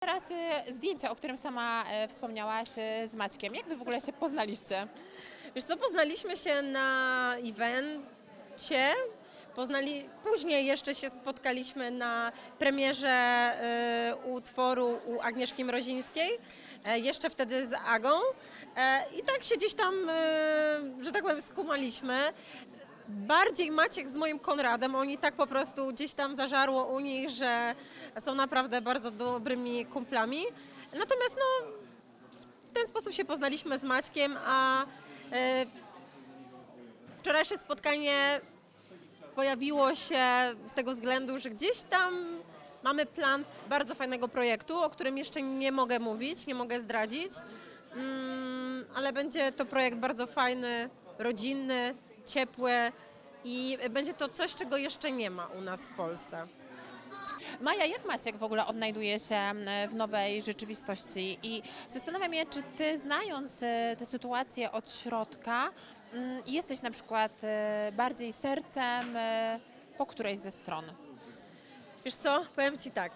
Teraz y, zdjęcie, o którym sama e, wspomniałaś e, z Maćkiem. Jak wy w ogóle się poznaliście? Wiesz co, poznaliśmy się na evencie. Poznali, później jeszcze się spotkaliśmy na premierze y, utworu u Agnieszki Mrozińskiej, e, jeszcze wtedy z Agą. E, I tak się gdzieś tam, y, że tak powiem, skumaliśmy. Bardziej Maciek z moim Konradem, oni tak po prostu gdzieś tam zażarło u nich, że są naprawdę bardzo dobrymi kumplami. Natomiast no, w ten sposób się poznaliśmy z Maćkiem, a e, wczorajsze spotkanie pojawiło się z tego względu, że gdzieś tam mamy plan bardzo fajnego projektu, o którym jeszcze nie mogę mówić, nie mogę zdradzić, mm, ale będzie to projekt bardzo fajny, rodzinny, ciepły i będzie to coś, czego jeszcze nie ma u nas w Polsce. Maja, jak Maciek w ogóle odnajduje się m, w nowej rzeczywistości? I zastanawiam się, czy ty znając e, tę sytuację od środka, mm, jesteś na przykład e, bardziej sercem e, po którejś ze stron? Wiesz co, powiem Ci tak.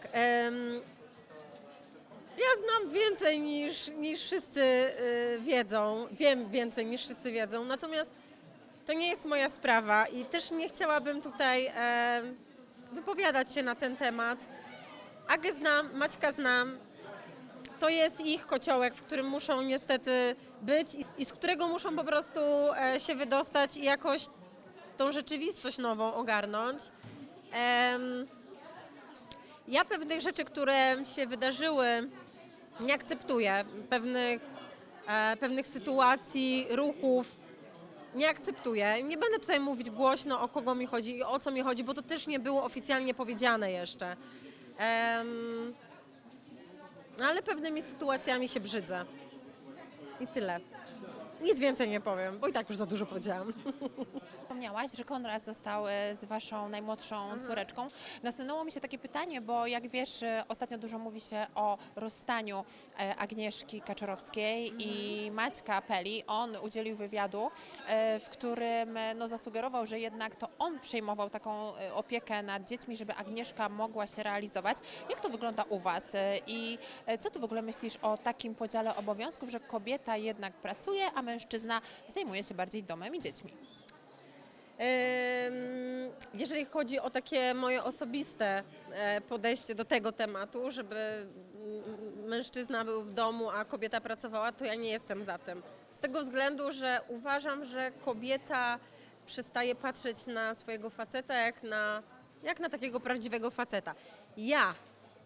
ja znam więcej niż, niż wszyscy y, wiedzą, wiem więcej niż wszyscy wiedzą, natomiast to nie jest moja sprawa i też nie chciałabym tutaj em, wypowiadać się na ten temat. Agę znam, Maćka znam. To jest ich kociołek, w którym muszą niestety być i, z którego muszą po prostu e, się wydostać i jakoś tą rzeczywistość nową ogarnąć. Ja pewnych rzeczy, które się wydarzyły, nie akceptuję. Pewnych, e, pewnych sytuacji, ruchów nie akceptuję. Nie będę tutaj mówić głośno, o kogo mi chodzi i o co mi chodzi, bo to też nie było oficjalnie powiedziane jeszcze. Ale pewnymi sytuacjami się brzydzę. I tyle. Nic więcej nie powiem, bo i tak już za dużo powiedziałam. Wspomniałaś, że Konrad został e, z waszą najmłodszą córeczką. Nasunęło mi się takie pytanie, bo jak wiesz, e, ostatnio dużo mówi się o rozstaniu e, Agnieszki Kaczorowskiej i Maćka Peli. On udzielił wywiadu, w którym no, zasugerował, że jednak to on przejmował taką opiekę nad dziećmi, żeby Agnieszka mogła się realizować. Jak to wygląda u was? I co ty w ogóle myślisz o takim podziale obowiązków, że kobieta jednak pracuje, a mężczyzna zajmuje się bardziej domem i dziećmi? Jeżeli chodzi o takie moje osobiste e, podejście do tego tematu, żeby mężczyzna był w domu, a kobieta pracowała, to ja nie jestem za tym. Z tego względu, że uważam, że kobieta przestaje patrzeć na swojego faceta jak na, jak na takiego prawdziwego faceta. Ja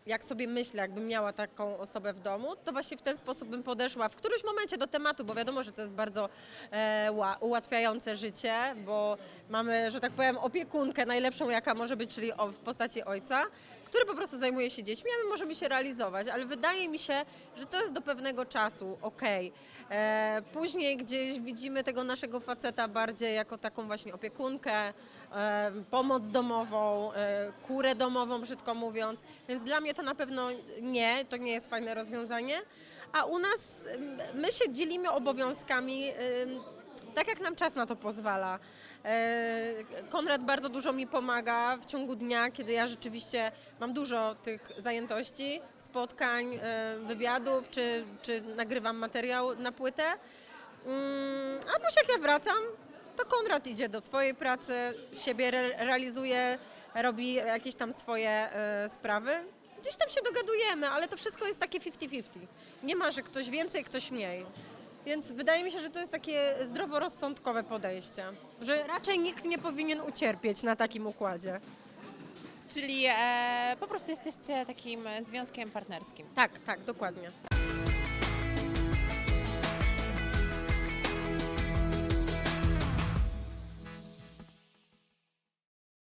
jak sobie myślę, jakbym miała taką osobę w domu, to właśnie w ten sposób bym podeszła w którymś momencie do tematu, bo wiadomo, że to jest bardzo e, ła- ułatwiające życie, bo mamy, że tak powiem, opiekunkę najlepszą, jaka może być, czyli w postaci ojca, który po prostu zajmuje się dziećmi, a my możemy się realizować, ale wydaje mi się, że to jest do pewnego czasu, okej. E, Później gdzieś widzimy tego naszego faceta bardziej jako taką właśnie opiekunkę, e, pomoc domową, e, kurę domową, brzydko mówiąc, więc dla mnie to na pewno nie, to nie jest fajne rozwiązanie, a u nas my się dzielimy obowiązkami, ym, tak jak nam czas na to pozwala. E, Konrad bardzo dużo mi pomaga w ciągu dnia, kiedy ja rzeczywiście mam dużo tych zajętości, spotkań, e, wywiadów, czy, czy nagrywam materiał na płytę. Mm, A później jak ja wracam, to Konrad idzie do swojej pracy, siebie re- realizuje, robi jakieś tam swoje e, sprawy. Gdzieś tam się dogadujemy, ale to wszystko jest takie 50-50. Nie ma, że ktoś więcej, ktoś mniej. Więc wydaje mi się, że to jest takie zdroworozsądkowe podejście, że raczej nikt nie powinien ucierpieć na takim układzie. Czyli e, po prostu jesteście takim związkiem partnerskim. Tak, tak, dokładnie.